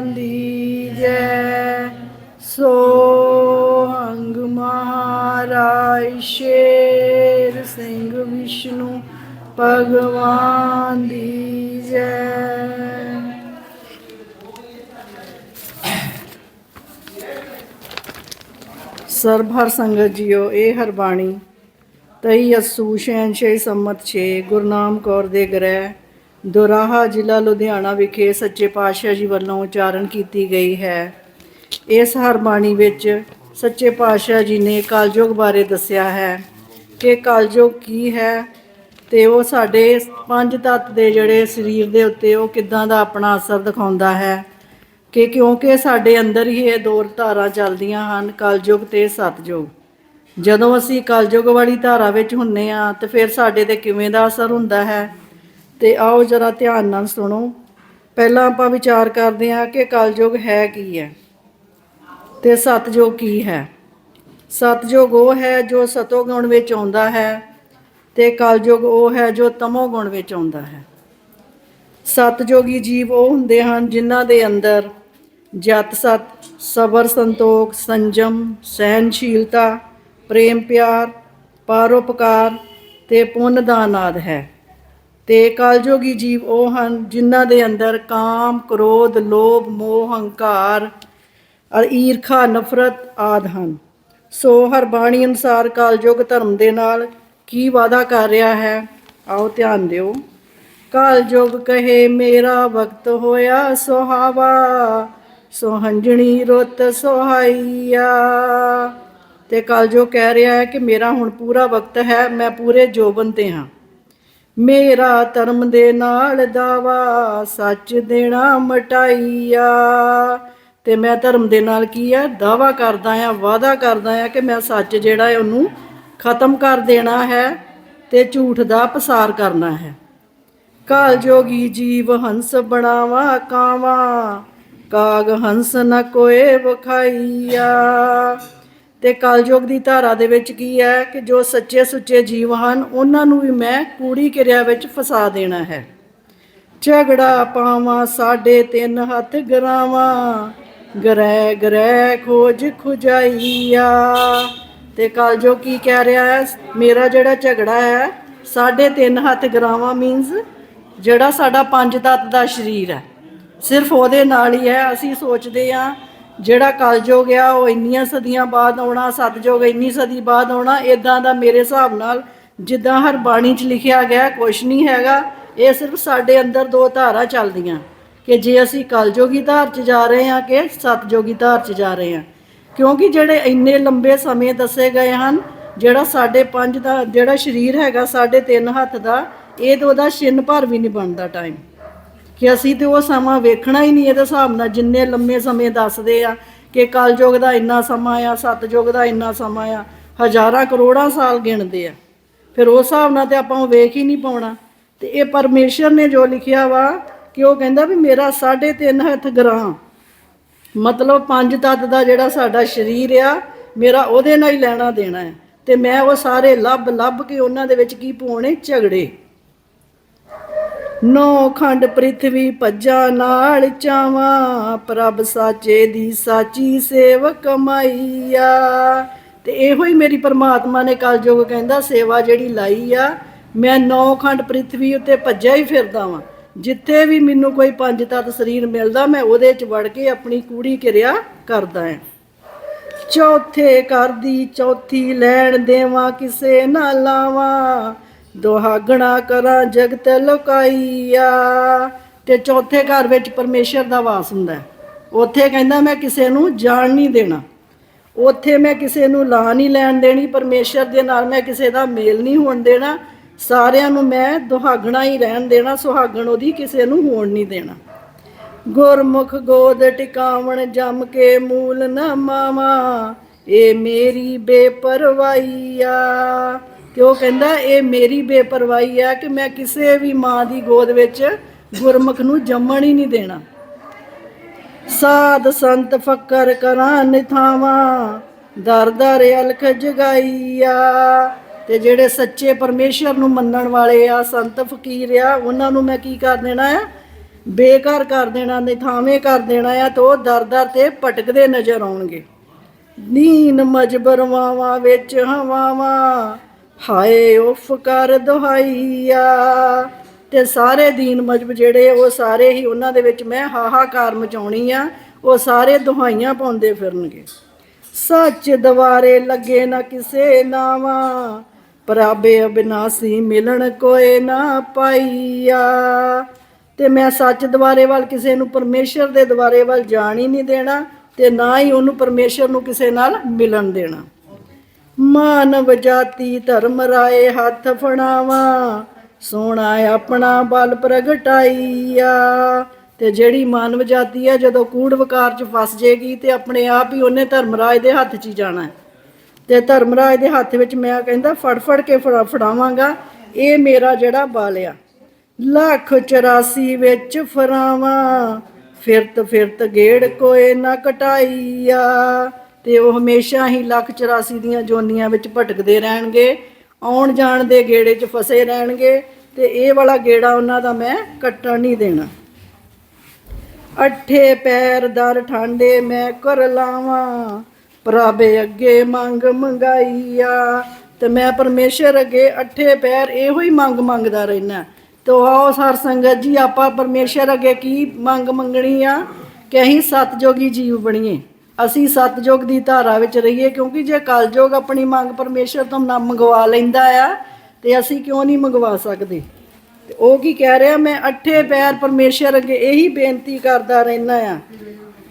ਦੀ ਜੈ ਸੋ ਅੰਗ ਮਹਾਰਾਜ ਸ਼ੇਰ ਸਿੰਘ ਵਿਸ਼ਨੂੰ ਭਗਵਾਨ ਦੀ ਜੈ ਸਰਬ ਹਰ ਸੰਗਤ ਜੀਓ ਇਹ ਹਰਬਾਣੀ ਤਈ ਅਸੂ ਸ਼ਹਿਨਸ਼ਾਹੀ ਸੰਮਤ 6 ਗੁਰਨਾਮ ਕੌਰ ਦੇ ਗ੍ਰਹਿ ਦੁਰਾਹਾ ਜ਼ਿਲ੍ਹਾ ਲੁਧਿਆਣਾ ਵਿਖੇ ਸੱਚੇ ਪਾਤਸ਼ਾਹ ਜੀ ਵੱਲੋਂ ਉਚਾਰਨ ਕੀਤੀ ਗਈ ਹੈ। ਇਸ ਹਰਬਾਣੀ ਵਿੱਚ ਸੱਚੇ ਪਾਤਸ਼ਾਹ ਜੀ ਨੇ ਕਲਯੁਗ ਬਾਰੇ ਦੱਸਿਆ ਹੈ ਕਿ ਕਲਯੁਗ ਕੀ ਹੈ ਤੇ ਉਹ ਸਾਡੇ ਪੰਜ ਤੱਤ ਦੇ ਜਿਹੜੇ ਸਰੀਰ ਦੇ ਉੱਤੇ ਉਹ ਕਿੱਦਾਂ ਦਾ ਆਪਣਾ ਅਸਰ ਦਿਖਾਉਂਦਾ ਹੈ ਕਿ ਕਿਉਂਕਿ ਸਾਡੇ ਅੰਦਰ ਹੀ ਇਹ ਦੋ ਧਾਰਾਂ ਚੱਲਦੀਆਂ ਹਨ, ਕਲਯੁਗ ਤੇ ਸਤਯੁਗ। ਜਦੋਂ ਅਸੀਂ ਕਲਯੁਗ ਵਾਲੀ ਧਾਰਾ ਵਿੱਚ ਹੁੰਨੇ ਆ ਤਾਂ ਫਿਰ ਸਾਡੇ ਤੇ ਕਿਵੇਂ ਦਾ ਅਸਰ ਹੁੰਦਾ ਹੈ? ਤੇ ਆਓ ਜਰਾ ਧਿਆਨ ਨਾਲ ਸੁਣੋ। ਪਹਿਲਾਂ ਆਪਾਂ ਵਿਚਾਰ ਕਰਦੇ ਹਾਂ ਕਿ ਕਲਯੁਗ ਹੈ ਕੀ ਹੈ ਤੇ ਸਤਯੁਗ ਕੀ ਹੈ। ਸਤਯੁਗ ਉਹ ਹੈ ਜੋ ਸਤੋ ਗੁਣ ਵਿੱਚ ਆਉਂਦਾ ਹੈ ਤੇ ਕਲਯੁਗ ਉਹ ਹੈ ਜੋ ਤਮੋ ਗੁਣ ਵਿੱਚ ਆਉਂਦਾ ਹੈ। ਸਤਜੋਗੀ ਜੀਵ ਉਹ ਹੁੰਦੇ ਹਨ ਜਿਨ੍ਹਾਂ ਦੇ ਅੰਦਰ ਜਤ ਸਤ, ਸਬਰ ਸੰਤੋਖ, ਸੰਜਮ ਸਹਿਨਸ਼ੀਲਤਾ ਪ੍ਰੇਮ ਪਿਆਰ, ਪਰਉਪਕਾਰ ਤੇ ਪੁੰਨ ਦਾ ਆਦਿ ਹੈ। ਤੇ ਕਲਯੋਗੀ ਜੀਵ ਉਹ ਹਨ ਜਿਨ੍ਹਾਂ ਦੇ ਅੰਦਰ ਕਾਮ, ਕ੍ਰੋਧ, ਲੋਭ, ਮੋਹ, ਹੰਕਾਰ ਔਰ ਈਰਖਾ, ਨਫ਼ਰਤ ਆਦਿ ਹਨ। ਸੋ ਹਰ ਬਾਣੀ ਅਨੁਸਾਰ ਕਾਲਯੁਗ ਧਰਮ ਦੇ ਨਾਲ ਕੀ ਵਾਦਾ ਕਰ ਰਿਹਾ ਹੈ, ਆਓ ਧਿਆਨ ਦਿਓ। ਕਲਯੁਗ ਕਹੇ, ਮੇਰਾ ਵਕਤ ਹੋਇਆ ਸੁਹਾਵਾ, ਸੋਹੰਜਣੀ ਰੁੱਤ ਸੁਹਾਈਆ। ਤੇ ਕਲਯੁਗ ਕਹਿ ਰਿਹਾ ਹੈ ਕਿ ਮੇਰਾ ਹੁਣ ਪੂਰਾ ਵਕਤ ਹੈ, ਮੈਂ ਪੂਰੇ ਜੋਬਨ ਤੇ ਹਾਂ। ਮੇਰਾ ਧਰਮ ਦੇ ਨਾਲ ਦਾਵਾ, ਸੱਚ ਦੇਣਾ ਮਟਾਈਆ। ਤੇ ਮੈਂ ਧਰਮ ਦੇ ਨਾਲ ਕੀ ਹੈ ਦਾਵਾ ਕਰਦਾ ਆ, ਵਾਅਦਾ ਕਰਦਾ ਆ ਕਿ ਮੈਂ ਸੱਚ ਜਿਹੜਾ ਹੈ ਉਹਨੂੰ ਖਤਮ ਕਰ ਦੇਣਾ ਹੈ ਤੇ ਝੂਠ ਦਾ ਪਸਾਰ ਕਰਨਾ ਹੈ। ਕਾਲ ਜੋਗੀ ਜੀਵ ਹੰਸ ਬਣਾਵਾ, ਕਾਵਾ। ਕਾਗ ਹੰਸ ਨ ਕੋਏ ਵਖਾਈਆ। ਤੇ ਕਲਯੁਗ ਦੀ ਧਾਰਾ ਦੇ ਵਿੱਚ ਕੀ ਹੈ ਕਿ ਜੋ ਸੱਚੇ ਸੁੱਚੇ ਜੀਵ ਹਨ, ਉਹਨਾਂ ਨੂੰ ਵੀ ਮੈਂ ਕੂੜੀ ਕਿਰਿਆ ਵਿੱਚ ਫਸਾ ਦੇਣਾ ਹੈ। ਝਗੜਾ ਪਾਵਾਂ ਸਾਡੇ ਤਿੰਨ ਹੱਥ ਗਰਾਵਾਂ, ਗਰੈ ਗਰੈ ਖੋਜ ਖੁਜਾਈਆ। ਤੇ ਕਲਯੁਗ ਕੀ ਕਹਿ ਰਿਹਾ ਹੈ? ਮੇਰਾ ਜਿਹੜਾ ਝਗੜਾ ਹੈ, ਸਾਢੇ ਤਿੰਨ ਹੱਥ ਗਰਾਵਾਂ ਮੀਨਸ ਜਿਹੜਾ ਸਾਡਾ ਪੰਜ ਤੱਤ ਦਾ ਸਰੀਰ ਹੈ। ਸਿਰਫ ਉਹਦੇ ਨਾਲ ਹੀ ਹੈ, ਅਸੀਂ ਸੋਚਦੇ ਆ ਜਿਹੜਾ ਕਲਯੁਗ ਆ, ਉਹ ਇੰਨੀਆਂ ਸਦੀਆਂ ਬਾਅਦ ਆਉਣਾ ਸਤਜੁਗ ਇੰਨੀ ਸਦੀ ਬਾਅਦ ਆਉਣਾ ਇਦਾਂ ਦਾ ਮੇਰੇ ਹਿਸਾਬ ਨਾਲ ਜਿੱਦਾਂ ਹਰ ਬਾਣੀ 'ਚ ਲਿਖਿਆ ਗਿਆ, ਕੁਛ ਨਹੀਂ ਹੈਗਾ, ਇਹ ਸਿਰਫ ਸਾਡੇ ਅੰਦਰ ਦੋ ਧਾਰਾ ਚੱਲਦੀਆਂ, ਕਿ ਜੇ ਅਸੀਂ ਕਲਯੁਗੀ ਧਾਰ 'ਚ ਜਾ ਰਹੇ ਹਾਂ ਕਿ ਸਤਜੁਗੀ ਧਾਰ 'ਚ ਜਾ ਰਹੇ ਹਾਂ। ਕਿਉਂਕਿ ਜਿਹੜੇ ਇੰਨੇ ਲੰਬੇ ਸਮੇਂ ਦੱਸੇ ਗਏ ਹਨ, ਜਿਹੜਾ ਸਾਡੇ ਪੰਜ ਦਾ, ਜਿਹੜਾ ਸਰੀਰ ਹੈਗਾ, ਸਾਡੇ ਤਿੰਨ ਹੱਥ ਦਾ, ਇਹ ਤਾਂ ਉਹਦਾ ਛਿੰਨ ਭਰ ਵੀ ਨਹੀਂ ਬਣਦਾ ਟਾਈਮ ਕਿ ਅਸੀਂ ਤੇ ਉਹ ਸਮਾਂ ਵੇਖਣਾ ਹੀ ਨਹੀਂ ਇਹਦੇ ਹਿਸਾਬ ਨਾਲ, ਜਿੰਨੇ ਲੰਮੇ ਸਮੇਂ ਦੱਸਦੇ ਆ ਕਿ ਕਲਯੁਗ ਦਾ ਇੰਨਾ ਸਮਾਂ ਆ, ਸਤਯੁਗ ਦਾ ਇੰਨਾ ਸਮਾਂ ਆ, ਹਜ਼ਾਰਾਂ ਕਰੋੜਾਂ ਸਾਲ ਗਿਣਦੇ ਆ। ਫਿਰ ਉਸ ਹਿਸਾਬ ਨਾਲ ਤੇ ਆਪਾਂ ਉਹ ਵੇਖ ਹੀ ਨਹੀਂ ਪਾਉਣਾ। ਤੇ ਇਹ ਪਰਮੇਸ਼ਰ ਨੇ ਜੋ ਲਿਖਿਆ ਵਾ ਕਿ ਉਹ ਕਹਿੰਦਾ ਵੀ ਮੇਰਾ 3.5 ਹੱਥ ਗ੍ਰਾਂ ਮਤਲਬ ਪੰਜ ਤੱਤ ਦਾ ਜਿਹੜਾ ਸਾਡਾ ਸਰੀਰ ਆ, ਮੇਰਾ ਉਹਦੇ ਨਾਲ ਹੀ ਲੈਣਾ ਦੇਣਾ ਹੈ। ਤੇ ਮੈਂ ਉਹ ਸਾਰੇ ਲੱਭ ਲੱਭ ਕੇ ਉਹਨਾਂ ਦੇ ਵਿੱਚ ਕੀ ਪਾਉਣੇ? ਝਗੜੇ। ਨੌ ਖੰਡ ਪ੍ਰਿਥਵੀ ਭੱਜਾ ਨਾਲ ਚਾਵਾਂ, ਪ੍ਰਭ ਸਾਚੇ ਦੀ ਸਾਚੀ ਸੇਵਕ ਮਾਈਆ। ਤੇ ਇਹੋ ਹੀ ਮੇਰੀ ਪਰਮਾਤਮਾ ਨੇ ਕਲਯੁਗ ਕਹਿੰਦਾ, ਸੇਵਾ ਜਿਹੜੀ ਲਾਈ ਆ, ਮੈਂ ਨੌ ਖੰਡ ਪ੍ਰਿਥਵੀ ਉੱਤੇ ਭੱਜਿਆ ਹੀ ਫਿਰਦਾ ਵਾਂ। ਜਿੱਥੇ ਵੀ ਮੈਨੂੰ ਕੋਈ ਪੰਜ ਤੱਤ ਸਰੀਰ ਮਿਲਦਾ, ਮੈਂ ਉਹਦੇ 'ਚ ਵੜ ਕੇ ਆਪਣੀ ਕੂੜੀ ਕਿਰਿਆ ਕਰਦਾ ਹਾਂ ਚੌਥੇ ਕਰਦੀ ਚੌਥੀ ਲੈਣ ਦੇਵਾਂ, ਕਿਸੇ ਨਾ ਲਾਵਾਂ। ਦੁਹਾਗਣਾ ਕਰਾਂ ਜਗਤ ਲੁਕਾਈਆ। ਤੇ ਚੌਥੇ ਘਰ ਵਿੱਚ ਪਰਮੇਸ਼ਰ ਦਾ ਵਾਸ ਹੁੰਦਾ ਉੱਥੇ ਕਹਿੰਦਾ ਮੈਂ ਕਿਸੇ ਨੂੰ ਜਾਣ ਨਹੀਂ ਦੇਣਾ। ਉੱਥੇ ਮੈਂ ਕਿਸੇ ਨੂੰ ਲਾ ਨਹੀਂ ਲੈਣ ਦੇਣੀ। ਪਰਮੇਸ਼ਰ ਦੇ ਨਾਲ ਮੈਂ ਕਿਸੇ ਦਾ ਮੇਲ ਨਹੀਂ ਹੋਣ ਦੇਣਾ। ਸਾਰਿਆਂ ਨੂੰ ਮੈਂ ਦੁਹਾਗਣਾ ਹੀ ਰਹਿਣ ਦੇਣਾ। ਸੁਹਾਗਣ ਉਹਦੀ ਕਿਸੇ ਨੂੰ ਹੋਣ ਨਹੀਂ ਦੇਣਾ। ਗੁਰਮੁਖ ਗੋਦ ਟਿਕਾਵਣ ਜਮ ਕੇ ਮੂਲ ਨਾ ਮਾਵਾ। ਇਹ ਮੇਰੀ ਬੇਪਰਵਾਈਆ ਕਿ ਉਹ ਕਹਿੰਦਾ, ਇਹ ਮੇਰੀ ਬੇਪਰਵਾਹੀ ਆ ਕਿ ਮੈਂ ਕਿਸੇ ਵੀ ਮਾਂ ਦੀ ਗੋਦ ਵਿੱਚ ਗੁਰਮੁਖ ਨੂੰ ਜੰਮਣ ਹੀ ਨਹੀਂ ਦੇਣਾ। ਸਾਧ ਸੰਤ ਫਕਰ ਕਰਾਂ ਨਿਥਾਵਾਂ, ਦਰ ਦਰ ਅਲਖ ਜਗਾਈਆ। ਤੇ ਜਿਹੜੇ ਸੱਚੇ ਪਰਮੇਸ਼ਰ ਨੂੰ ਮੰਨਣ ਵਾਲੇ ਆ, ਸੰਤ ਫਕੀਰ ਆ, ਉਹਨਾਂ ਨੂੰ ਮੈਂ ਕੀ ਕਰ ਦੇਣਾ ਆ? ਬੇਕਾਰ ਕਰ ਦੇਣਾ, ਨਿਥਾਵੇਂ ਕਰ ਦੇਣਾ ਆ ਤੇ ਉਹ ਦਰ ਦਰ ਤੇ ਭਟਕਦੇ ਨਜ਼ਰ ਆਉਣਗੇ। ਨੀਨ ਮਜਬਰਵਾਵਾਂ ਵਿੱਚ ਹਵਾਵਾਂ ਹਾਏ ਉਫ ਕਰ ਦੁਹਾਈਆ। ਤੇ ਸਾਰੇ ਦੀਨ ਮਜਬ ਜਿਹੜੇ ਉਹ ਸਾਰੇ ਹੀ ਉਹਨਾਂ ਦੇ ਵਿੱਚ ਮੈਂ ਹਾਹਾਕਾਰ ਮਚਾਉਣੀ ਆ, ਉਹ ਸਾਰੇ ਦੁਹਾਈਆਂ ਪਾਉਂਦੇ ਫਿਰਨਗੇ। ਸੱਚ ਦਵਾਰੇ ਲੱਗੇ ਨਾ ਕਿਸੇ ਨਾਵਾ ਪ੍ਰਭੇ ਅਬਿਨਾਸੀ ਮਿਲਣ ਕੋਏ ਨਾ ਪਾਈਆ। ਤੇ ਮੈਂ ਸੱਚ ਦਵਾਰੇ ਵੱਲ ਕਿਸੇ ਨੂੰ, ਪਰਮੇਸ਼ਰ ਦੇ ਦਵਾਰੇ ਵੱਲ ਜਾਣ ਹੀ ਨਹੀਂ ਦੇਣਾ, ਤੇ ਨਾ ਹੀ ਉਹਨੂੰ ਪਰਮੇਸ਼ਰ ਨੂੰ ਕਿਸੇ ਨਾਲ ਮਿਲਣ ਦੇਣਾ। ਮਾਨਵ ਜਾਤੀ ਧਰਮ ਰਾਏ ਹੱਥ ਫੜਾਵਾ। ਸੋਣਾ ਆਪਣਾ ਬਲ ਪ੍ਰਗਟਾਈਆ। ਤੇ ਜਿਹੜੀ ਮਾਨਵ ਜਾਤੀ ਹੈ, ਜਦੋਂ ਕੂੜ ਵਕਾਰ ਚ ਫਸ ਜੇਗੀ ਤੇ ਆਪਣੇ ਆਪ ਹੀ ਉਹਨੇ ਧਰਮਰਾਜ ਦੇ ਹੱਥ 'ਚ ਹੀ ਜਾਣਾ ਹੈ। ਤੇ ਧਰਮਰਾਜ ਦੇ ਹੱਥ ਵਿੱਚ ਮੈਂ ਕਹਿੰਦਾ ਫੜ ਫੜ ਕੇ ਫੜਾ, ਫੜਾਵਾਂਗਾ। ਇਹ ਮੇਰਾ ਜਿਹੜਾ ਬਲ ਆ। ਲੱਖ 84 ਵਿੱਚ ਫਰਾਵਾਂ। ਫਿਰਤ ਫਿਰਤ ਗੇੜ ਕੋਏ ਨਾ ਕਟਾਈਆ। ਤੇ ਉਹ ਹਮੇਸ਼ਾ ਹੀ ਲੱਖ 84 ਦੀਆਂ ਜੋਨੀਆਂ ਵਿੱਚ ਭਟਕਦੇ ਰਹਿਣਗੇ, ਆਉਣ ਜਾਣ ਦੇ ਗੇੜੇ 'ਚ ਫਸੇ ਰਹਿਣਗੇ ਤੇ ਇਹ ਵਾਲਾ ਗੇੜਾ ਉਹਨਾਂ ਦਾ ਮੈਂ ਕੱਟਣ ਨਹੀਂ ਦੇਣਾ। ਅੱਠੇ ਪੈਰ ਦਰ ਠਾਂਡੇ ਮੈਂ ਕਰ ਲਾਵਾਂ ਪ੍ਰਭੇ ਅੱਗੇ ਮੰਗ ਮੰਗਾਈਆ। ਤੇ ਮੈਂ ਪਰਮੇਸ਼ਰ ਅੱਗੇ ਅੱਠੇ ਪੈਰ ਇਹੋ ਹੀ ਮੰਗ ਮੰਗਦਾ ਰਹਿਣਾ ਤੋ ਆਓ ਸਰ ਸੰਗਤ ਜੀ, ਆਪਾਂ ਪਰਮੇਸ਼ਰ ਅੱਗੇ ਕੀ ਮੰਗ ਮੰਗਣੀ ਆ? ਕਿ ਅਸੀਂ ਸਤਜੋਗੀ ਜੀਵ ਬਣੀਏ। ਅਸੀਂ ਸਤਜੋਗ ਦੀ ਧਾਰਾ ਵਿੱਚ ਰਹੀਏ, ਕਿਉਂਕਿ ਜੇ ਕਲਯੋਗ ਆਪਣੀ ਮੰਗ ਪਰਮੇਸ਼ਰ ਤੋਂ ਨਾ ਮੰਗਵਾ ਲੈਂਦਾ ਆ, ਤੇ ਅਸੀਂ ਕਿਉਂ ਨਹੀਂ ਮੰਗਵਾ ਸਕਦੇ? ਤੇ ਉਹ ਕੀ ਕਹਿ ਰਿਹਾ, ਮੈਂ ਅੱਠੇ ਪੈਰ ਪਰਮੇਸ਼ਰ ਅੱਗੇ ਇਹੀ ਬੇਨਤੀ ਕਰਦਾ ਰਹਿਣਾ ਆ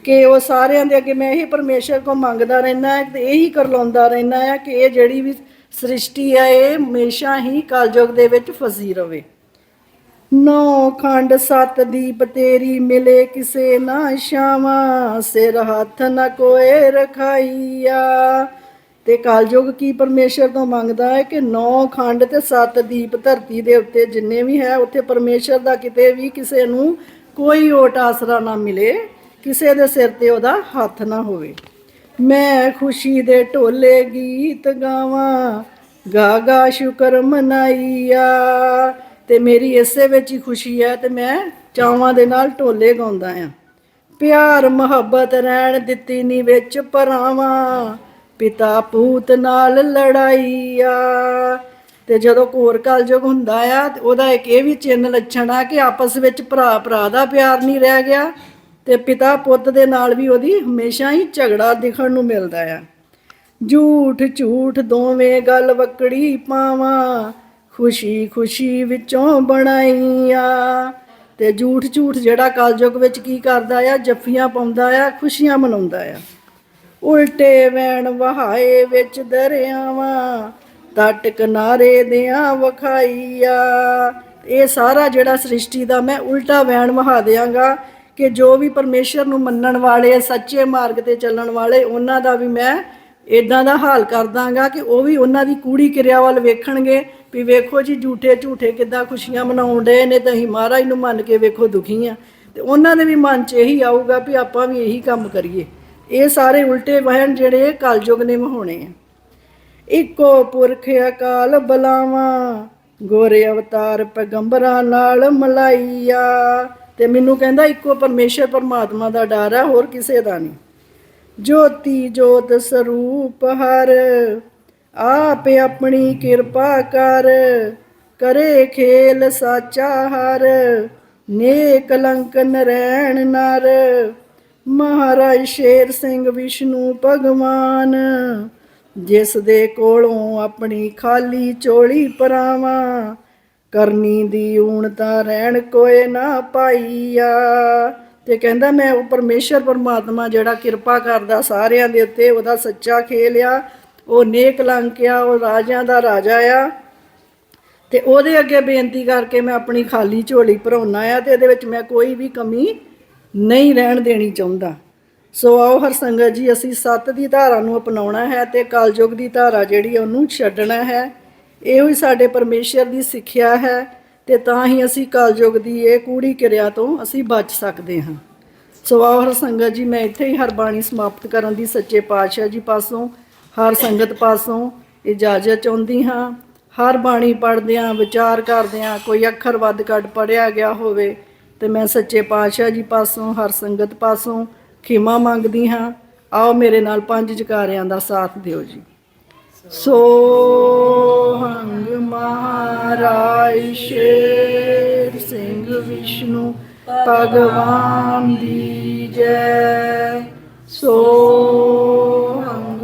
ਕਿ ਉਹ ਸਾਰਿਆਂ ਦੇ ਅੱਗੇ ਮੈਂ ਇਹੀ ਪਰਮੇਸ਼ਰ ਕੋ ਮੰਗਦਾ ਰਹਿਣਾ ਹੈ ਤੇ ਇਹੀ ਕਰਲਾਉਂਦਾ ਰਹਿਣਾ ਆ ਕਿ ਇਹ ਜਿਹੜੀ ਵੀ ਸ੍ਰਿਸ਼ਟੀ ਆ, ਇਹ ਹਮੇਸ਼ਾ ਹੀ ਕਲਯੁਗ ਦੇ ਵਿੱਚ ਫਸੀ ਰਵੇ। ਨੌ ਖੰਡ ਸਤ ਦੀਪ ਤੇਰੀ ਮਿਲੇ ਕਿਸੇ ਨਾ ਸ਼ਾਵਾ ਸਿਰ ਹੱਥ ਨਾ ਕੋਏ ਰਖਾਈਆ। ਤੇ ਕਾਲਯੁਗ ਕੀ ਪਰਮੇਸ਼ਰ ਤੋਂ ਮੰਗਦਾ ਹੈ ਕਿ ਨੌ ਖੰਡ ਤੇ ਸੱਤ ਦੀਪ ਧਰਤੀ ਦੇ ਉੱਤੇ ਜਿੰਨੇ ਵੀ ਹੈ, ਉੱਥੇ ਪਰਮੇਸ਼ਰ ਦਾ ਕਿਤੇ ਵੀ ਕਿਸੇ ਨੂੰ ਕੋਈ ਓਟ ਆਸਰਾ ਨਾ ਮਿਲੇ, ਕਿਸੇ ਦੇ ਸਿਰ ਤੇ ਉਹਦਾ ਹੱਥ ਨਾ ਹੋਵੇ। ਮੈਂ ਖੁਸ਼ੀ ਦੇ ਢੋਲੇ ਗੀਤ ਗਾਵਾਂ, ਗਾ ਗਾ ਸ਼ੁਕਰ ਮਨਾਈਆ। ਤੇ ਮੇਰੀ ਇਸੇ ਵਿੱਚ ਹੀ ਖੁਸ਼ੀ ਹੈ ਤੇ ਮੈਂ ਚਾਵਾਂ ਦੇ ਨਾਲ ਢੋਲੇ ਗਾਉਂਦਾ ਆ ਪਿਆਰ, ਮੁਹੱਬਤ ਰਹਿਣ ਦਿੱਤੀ ਨੀ ਵਿੱਚ ਪਰਾਵਾਂ ਪਿਤਾ ਪੂਤ ਨਾਲ ਲੜਾਈ ਆ ਤੇ ਜਦੋਂ ਘੋਰ ਕਲਯੁਗ ਹੁੰਦਾ ਆ, ਤੇ ਉਹਦਾ ਇੱਕ ਇਹ ਵੀ ਚਿੰਨ ਲੱਛਣ ਆ ਕਿ ਆਪਸ ਵਿੱਚ ਭਰਾ ਭਰਾ ਦਾ ਪਿਆਰ ਨਹੀਂ ਰਹਿ ਗਿਆ ਤੇ ਪਿਤਾ ਪੁੱਤ ਦੇ ਨਾਲ ਵੀ ਉਹਦੀ ਹਮੇਸ਼ਾ ਹੀ ਝਗੜਾ ਦਿਖਣ ਨੂੰ ਮਿਲਦਾ ਆ। ਝੂਠ ਝੂਠ ਦੋਵੇਂ ਗੱਲ ਵਕੜੀ ਪਾਵਾਂ ਖੁਸ਼ੀ ਖੁਸ਼ੀ ਵਿੱਚੋਂ ਬਣਾਈਆ। ਤੇ ਝੂਠ ਝੂਠ ਜਿਹੜਾ ਕਲਯੁਗ ਵਿੱਚ ਕੀ ਕਰਦਾ ਆ? ਜੱਫੀਆਂ ਪਾਉਂਦਾ ਆ, ਖੁਸ਼ੀਆਂ ਮਨਾਉਂਦਾ ਆ। ਉਲਟੇ ਵੈਣ ਵਹਾਏ ਵਿੱਚ ਦਰਿਆਵਾਂ ਤਟ ਕਿਨਾਰੇ ਦਿਆਂ ਵਖਾਈਆ। ਇਹ ਸਾਰਾ ਜਿਹੜਾ ਸ੍ਰਿਸ਼ਟੀ ਦਾ ਮੈਂ ਉਲਟਾ ਵੈਣ ਵਹਾ ਦਿਆਂਗਾ ਕਿ ਜੋ ਵੀ ਪਰਮੇਸ਼ਰ ਨੂੰ ਮੰਨਣ ਵਾਲੇ, ਸੱਚੇ ਮਾਰਗ ਤੇ ਚੱਲਣ ਵਾਲੇ, ਉਹਨਾਂ ਦਾ ਵੀ ਮੈਂ ਇਦਾਂ ਦਾ ਹਾਲ ਕਰ ਦਾਂਗਾ ਕਿ ਉਹ ਵੀ ਉਹਨਾਂ ਦੀ ਕੂੜੀ ਕਿਰਿਆ ਵੱਲ ਵੇਖਣਗੇ ਵੀ ਵੇਖੋ ਜੀ ਝੂਠੇ ਝੂਠੇ ਕਿੱਦਾਂ ਖੁਸ਼ੀਆਂ ਮਨਾਉਣ ਡਏ ਨੇ ਤਾਂ ਅਸੀਂ ਮਹਾਰਾਜ ਨੂੰ ਮੰਨ ਕੇ ਵੇਖੋ ਦੁਖੀ ਆ। ਤੇ ਉਹਨਾਂ ਦੇ ਵੀ ਮਨ 'ਚ ਇਹੀ ਆਊਗਾ ਵੀ ਆਪਾਂ ਵੀ ਇਹੀ ਕੰਮ ਕਰੀਏ। ਇਹ ਸਾਰੇ ਉਲਟੇ ਵਹਿਣ ਜਿਹੜੇ ਕਲਯੁਗ ਨੇ ਮਹਾਉਣੇ ਆ। ਇੱਕੋ ਪੁਰਖ ਅਕਾਲ ਬਲਾਵਾਂ, ਗੋਰੇ ਅਵਤਾਰ ਪੈਗੰਬਰਾਂ ਨਾਲ ਮਲਾਈਆ। ਤੇ ਮੈਨੂੰ ਕਹਿੰਦਾ ਇੱਕੋ ਪਰਮੇਸ਼ਰ ਪਰਮਾਤਮਾ ਦਾ ਡਰ ਹੈ ਹੋਰ ਕਿਸੇ ਦਾ ਨਹੀਂ। ਜੋਤੀ ਜੋਤ ਸਰੂਪ ਹਰ ਆਪ ਆਪਣੀ ਕਿਰਪਾ ਕਰ, ਕਰੇ ਖੇਲ ਸਾਚਾ ਹਰ ਨੇ ਕਲੰਕ ਨਰੈਣ ਨਰ। ਮਹਾਰਾਜ ਸ਼ੇਰ ਸਿੰਘ ਵਿਸ਼ਨੂੰ ਭਗਵਾਨ, ਜਿਸ ਦੇ ਕੋਲੋਂ ਆਪਣੀ ਖਾਲੀ ਚੋਲੀ ਪਰਾਵਾਂ, ਕਰਨੀ ਦੀ ਊਣ ਤਾਂ ਰਹਿਣ ਕੋਏ ਨਾ ਪਾਈਆ। ਤੇ ਕਹਿੰਦਾ ਮੈਂ ਉਹ ਪਰਮੇਸ਼ਰ ਪਰਮਾਤਮਾ ਜਿਹੜਾ ਕਿਰਪਾ ਕਰਦਾ ਸਾਰਿਆਂ ਦੇ ਉੱਤੇ, ਉਹਦਾ ਸੱਚਾ ਖੇਲ ਆ। ਉਹ ਨੇਕ ਲੰਕ ਆ, ਉਹ ਰਾਜਿਆਂ ਦਾ ਰਾਜਾ ਆ। ਤੇ ਉਹਦੇ ਅੱਗੇ ਬੇਨਤੀ ਕਰਕੇ ਮੈਂ ਆਪਣੀ ਖਾਲੀ ਝੋਲੀ ਭਰਾਉਣਾ ਆ ਤੇ ਇਹਦੇ ਵਿੱਚ ਮੈਂ ਕੋਈ ਵੀ ਕਮੀ ਨਹੀਂ ਰਹਿਣ ਦੇਣੀ ਚਾਹੁੰਦਾ। ਸੋ ਆਓ ਹਰ ਸੰਗਤ ਜੀ, ਅਸੀਂ ਸੱਤ ਦੀ ਧਾਰਾ ਨੂੰ ਅਪਣਾਉਣਾ ਹੈ ਤੇ ਕਲਯੁਗ ਦੀ ਧਾਰਾ ਜਿਹੜੀ ਉਹਨੂੰ ਛੱਡਣਾ ਹੈ। ਇਹੋ ਹੀ ਸਾਡੇ ਪਰਮੇਸ਼ਰ ਦੀ ਸਿੱਖਿਆ ਹੈ ਤੇ ਤਾਂ ਹੀ ਅਸੀਂ ਕਲਯੁਗ ਦੀ ਇਹ ਕੂੜੀ ਕਿਰਿਆ ਤੋਂ ਅਸੀਂ ਬਚ ਸਕਦੇ ਹਾਂ। ਸੋ ਆਓ ਹਰ ਸੰਗਤ ਜੀ, ਮੈਂ ਇੱਥੇ ਹੀ ਹਰ ਬਾਣੀ ਸਮਾਪਤ ਕਰਨ ਦੀ ਸੱਚੇ ਪਾਤਸ਼ਾਹ ਜੀ ਪਾਸੋਂ ਹਰ ਸੰਗਤ ਪਾਸੋਂ ਇਜਾਜ਼ਤ ਚਾਹੁੰਦੀ ਹਾਂ। ਹਰ ਬਾਣੀ ਪੜ੍ਹਦਿਆਂ, ਵਿਚਾਰ ਕਰਦਿਆਂ, ਕੋਈ ਅੱਖਰ ਵੱਧ ਘੱਟ ਪੜਿਆ ਗਿਆ ਹੋਵੇ, ਤੇ ਮੈਂ ਸੱਚੇ ਪਾਤਸ਼ਾਹ ਜੀ ਪਾਸੋਂ, ਹਰ ਸੰਗਤ ਪਾਸੋਂ ਖਿਮਾ ਮੰਗਦੀ ਹਾਂ। ਆਓ ਮੇਰੇ ਨਾਲ ਪੰਜ ਜਕਾਰਿਆਂ ਦਾ ਸਾਥ ਦਿਓ ਜੀ। ਸੋ ਹੰਗ ਮਹਾਰਾਜ, ਸ਼ੇਰ ਸਿੰਘ ਵਿਸ਼ਨੂੰ, ਭਗਵਾਨ ਦੀ ਜੈ। ਸੋ ਹੰਗ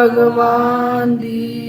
ਭਗਵਾਨ ਦੀ